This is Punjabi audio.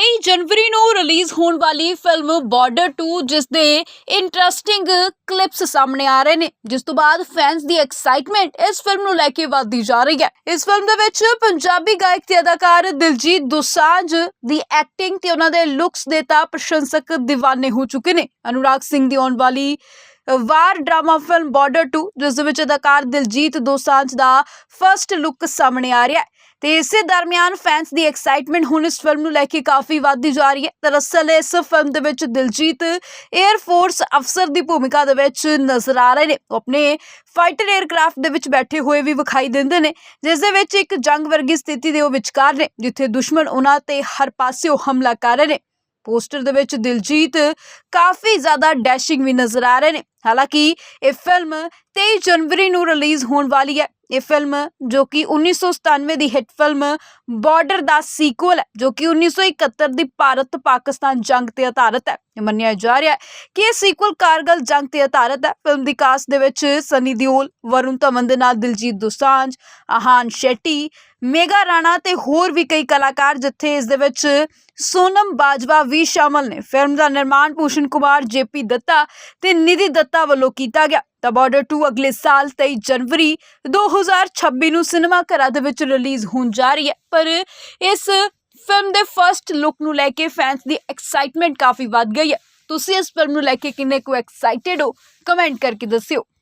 23 ਜਨਵਰੀ ਨੂੰ ਰਿਲੀਜ਼ ਹੋਣ ਵਾਲੀ ਫਿਲਮ ਬਾਰਡਰ 2 ਜਿਸ ਦੇ ਇੰਟਰਸਟਿੰਗ ਕਲਿੱਪਸ ਸਾਹਮਣੇ ਆ ਰਹੇ ਨੇ। ਜਿਸ ਤੋਂ ਬਾਅਦ ਫੈਨਸ ਦੀ ਐਕਸਾਈਟਮੈਂਟ ਇਸ ਫਿਲਮ ਨੂੰ ਲੈ ਕੇ ਵਧਦੀ ਜਾ ਰਹੀ ਹੈ। ਇਸ ਫਿਲਮ ਦੇ ਵਿੱਚ ਪੰਜਾਬੀ ਗਾਇਕ ਤੇ ਅਦਾਕਾਰ ਦਿਲਜੀਤ ਦੋਸਾਂਝ ਦੀ ਐਕਟਿੰਗ ਤੇ ਉਹਨਾਂ ਦੇ ਲੁੱਕਸ ਦੇ ਤਾਂ ਪ੍ਰਸ਼ੰਸਕ دیਵਾਨੇ ਹੋ ਚੁੱਕੇ ਨੇ। ਅਨੁਰਾਗ ਸਿੰਘ ਦੀ ਆਉਣ ਵਾਲੀ ਵਾਰ ਡਰਾਮਾ ਫਿਲਮ ਬਾਰਡਰ 2 ਜਿਸ ਦੇ ਵਿੱਚ ਅਦਾਕਾਰ ਦਿਲਜੀਤ ਦੋਸਾਂਝ ਦਾ ਫਰਸਟ ਲੁੱਕ ਸਾਹਮਣੇ ਆ ਰਿਹਾ ਹੈ। ਤੇ ਇਸੇ ਦਰਮਿਆਨ ਫੈਨਸ ਦੀ ਐਕਸਾਈਟਮੈਂਟ ਹੁਣ ਇਸ ਫਿਲਮ ਨੂੰ ਲੈ ਕੇ ਕਾਫੀ ਵੱਧਦੀ ਜਾ ਰਹੀ ਹੈ। ਦਰਅਸਲ ਇਸ ਫਿਲਮ ਦੇ ਵਿੱਚ ਦਿਲਜੀਤ 에ਅਰ ਫੋਰਸ ਅਫਸਰ ਦੀ ਭੂਮਿਕਾ ਦੇ ਵਿੱਚ ਨਜ਼ਰ ਆ ਰਹੇ ਨੇ। ਉਹ ਆਪਣੇ ਫਾਈਟਰ 에ਅਰਕ੍ਰਾਫਟ ਦੇ ਵਿੱਚ ਬੈਠੇ ਹੋਏ ਵੀ ਵਿਖਾਈ ਦਿੰਦੇ ਨੇ, ਜਿਸ ਦੇ ਵਿੱਚ ਇੱਕ ਜੰਗ ਵਰਗੀ ਸਥਿਤੀ ਦੇ ਉਹ ਵਿਚਕਾਰ ਨੇ, ਜਿੱਥੇ ਦੁਸ਼ਮਣ ਉਹਨਾਂ ਤੇ ਹਰ ਪਾਸਿਓਂ ਹਮਲਾ ਕਰ ਰਹੇ ਨੇ। ਪੋਸਟਰ ਦੇ ਵਿੱਚ ਦਿਲਜੀਤ ਕਾਫੀ ਜ਼ਿਆਦਾ ਡੈਸ਼ਿੰਗ ਵੀ ਨਜ਼ਰ ਆ ਰਹੇ ਨੇ। ਹਾਲਾਂਕਿ ਇਹ ਫਿਲਮ 23 ਜਨਵਰੀ ਨੂੰ ਰਿਲੀਜ਼ ਹੋਣ ਵਾਲੀ ਹੈ। ਇਹ ਫਿਲਮ ਜੋ ਕਿ 1997 ਦੀ ਹਿੱਟ ਫਿਲਮ ਬਾਰਡਰ ਦਾ ਸੀਕੁਅਲ ਹੈ, ਜੋ ਕਿ 1971 ਦੀ ਭਾਰਤ ਪਾਕਿਸਤਾਨ ਜੰਗ ਤੇ ਆਧਾਰਿਤ ਹੈ। ਇਹ ਮੰਨਿਆ ਜਾ ਰਿਹਾ ਹੈ ਕਿ ਇਹ ਸੀਕੁਅਲ ਕਾਰਗਲ ਜੰਗ ਤੇ ਆਧਾਰਿਤ ਹੈ। ਫਿਲਮ ਦੀ ਕਾਸਟ ਦੇ ਵਿੱਚ ਸਨੀ ਦਿਓਲ, ਵਰੁਣ ਧਵਨ ਦੇ ਨਾਲ ਦਿਲਜੀਤ ਦੋਸਾਂਝ ਆਹਾਨ ਸ਼ੈਟੀ ਮੇਗਾ ਰਾਣਾ ਤੇ ਹੋਰ ਵੀ ਕਈ ਕਲਾਕਾਰ ਜਿੱਥੇ ਇਸ ਦੇ ਵਿੱਚ ਸੋਨਮ ਬਾਜਵਾ ਵੀ ਸ਼ਾਮਲ ਨੇ। ਫਿਲਮ ਦਾ ਨਿਰਮਾਣ ਭੂਸ਼ਣ ਕੁਮਾਰ, ਜੇਪੀ ਦੱਤਾ ਤੇ ਨਿਧੀ ਦੱਤਾ ਵੱਲੋਂ ਕੀਤਾ ਗਿਆ। ਤਾਂ ਬਾਰਡਰ 2 ਅਗਲੇ ਸਾਲ 23 ਜਨਵਰੀ 2026 ਨੂੰ ਸਿਨੇਮਾ ਘਰਾਂ ਦੇ ਵਿੱਚ ਰਿਲੀਜ਼ ਹੋਣ ਜਾ ਰਹੀ ਹੈ। ਪਰ ਇਸ ਫਿਲਮ ਦੇ ਫਰਸਟ ਲੁੱਕ ਨੂੰ ਲੈ ਕੇ ਫੈਨਸ ਦੀ ਐਕਸਾਈਟਮੈਂਟ ਕਾਫੀ ਵੱਧ ਗਈ ਹੈ। ਤੁਸੀਂ ਇਸ ਫਿਲਮ ਨੂੰ ਲੈ ਕੇ ਕਿੰਨੇ ਕੁ ਐਕਸਾਈਟਿਡ ਹੋ? ਕਮੈਂਟ ਕਰਕੇ ਦੱਸਿਓ।